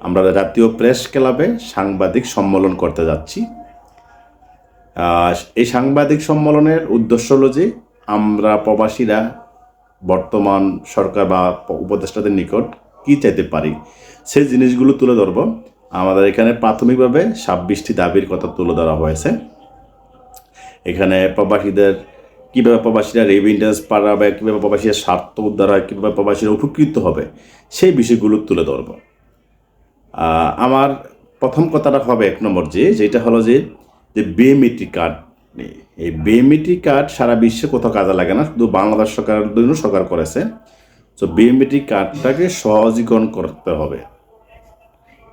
আমরা জাতীয় প্রেস ক্লাবে সাংবাদিক সম্মেলন করতে যাচ্ছি। এই সাংবাদিক সম্মেলনের উদ্দেশ্য হলো যে, আমরা প্রবাসীরা বর্তমান সরকার বা উপদেষ্টাদের নিকট কি চাইতে পারি, সেই জিনিসগুলো তুলে ধরব। আমাদের এখানে প্রাথমিকভাবে ছাব্বিশটি দাবির কথা তুলে ধরা হয়েছে। এখানে প্রবাসীদের, কীভাবে প্রবাসীরা রেভিডেন্স পাড়াবে কীভাবে প্রবাসীরা স্বার্থ উদ্ধার হয়, কীভাবে প্রবাসীরা উপকৃত হবে, সেই বিষয়গুলো তুলে ধরব। আমার প্রথম কথাটা হবে এক নম্বর যে, যেটা হলো যে যে বিএমইটি কার্ড নেই। এই বিএমইটি কার্ড সারা বিশ্বে কোথাও কাজে লাগে না, শুধু বাংলাদেশ সরকারের জন্য সরকার করেছে। তো বিএমইটি কার্ডটাকে সহজীকরণ করতে হবে।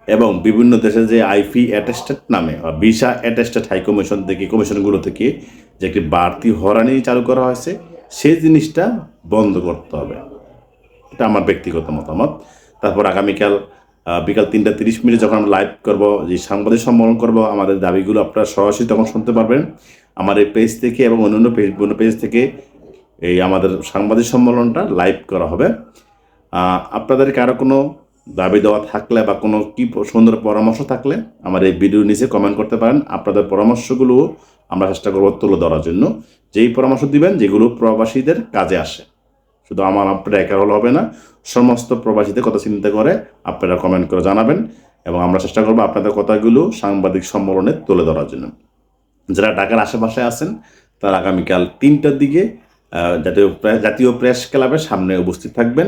এবং বিভিন্ন দেশে যে আইপি অ্যাটেস্টেড নামে, বা ভিসা অ্যাটেস্টেড হাই কমিশন থেকে, কমিশনগুলো থেকে যে একটি বাড়তি হরানি চালু করা হয়েছে সেই জিনিসটা বন্ধ করতে হবে। এটা আমার ব্যক্তিগত মতামত। তারপর আগামীকাল বিকাল তিনটা তিরিশ মিনিটে যখন আমরা লাইভ করব, যে সাংবাদিক সম্মেলন করব, আমাদের দাবিগুলো আপনারা সরাসরি তখন শুনতে পারবেন। আমার এই পেজ থেকে এবং অন্যান্য পেজ বিভিন্ন পেজ থেকে এই আমাদের সাংবাদিক সম্মেলনটা লাইভ করা হবে। আপনাদের কারও কোনো দাবি দেওয়া থাকলে বা কোনো কি সুন্দর পরামর্শ থাকলে আমার এই ভিডিও নিচে কমেন্ট করতে পারেন। আপনাদের পরামর্শগুলো আমরা চেষ্টা করব তুলে ধরার জন্য। যেই পরামর্শ দিবেন, যেগুলো প্রবাসীদের কাজে আসে। শুধু আমার আপনারা একা হলে হবে না, সমস্ত প্রবাসীদের কথা চিন্তা করে আপনারা কমেন্ট করে জানাবেন এবং আমরা চেষ্টা করব আপনাদের কথাগুলো সাংবাদিক সম্মেলনে তুলে ধরার জন্য। যারা ঢাকার আশেপাশে আছেন, তারা আগামীকাল তিনটার দিকে জাতীয় জাতীয় প্রেস ক্লাবের সামনে উপস্থিত থাকবেন।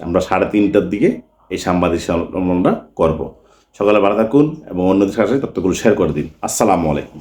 আমরা সাড়ে তিনটার দিকে এই সাংবাদিক সম্মেলনটা করব। সকালে ভালো থাকুন এবং অন্যদের সাথে তথ্যগুলো শেয়ার করে দিন। আসসালামু আলাইকুম।